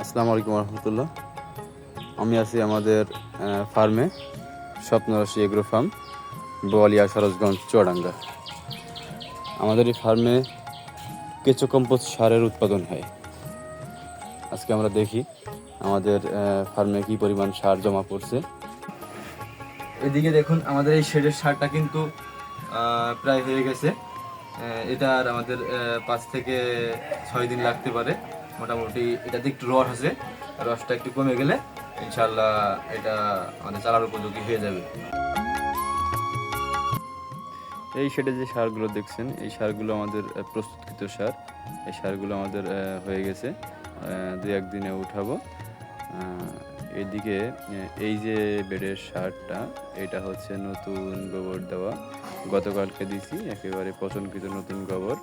আসসালামু আলাইকুম রহমতুল্লাহ। আমি আছি আমাদের ফার্মে, স্বপ্নরাশি এগ্রো ফার্ম, বোয়ালিয়া সরোজগঞ্জ চুয়াডাঙ্গা। আমাদের এই ফার্মে কেঁচো কম্পোস্ট সারের উৎপাদন হয়। আজকে আমরা দেখি আমাদের ফার্মে কি পরিমাণ সার জমা পড়ছে। এদিকে দেখুন, আমাদের এই শেডের সারটা কিন্তু প্রায় হয়ে গেছে। এটা আর আমাদের পাঁচ থেকে ছয় দিন লাগতে পারে। মোটামুটি এটাতে একটু রস আছে। রসটা একটু কমে গেলে ইনশাল্লাহ এটা আমাদের চালার উপযোগী হয়ে যাবে। এই শেডে যে সারগুলো দেখছেন, এই সারগুলো আমাদের প্রস্তুতকৃত সার। এই সারগুলো আমাদের হয়ে গেছে। দু একদিনে উঠাবো। এদিকে এই যে বেডের সারটা, এটা হচ্ছে নতুন গোবর দেওয়া। গতকালকে দিছি, একেবারে পচনকৃত নতুন গোবর।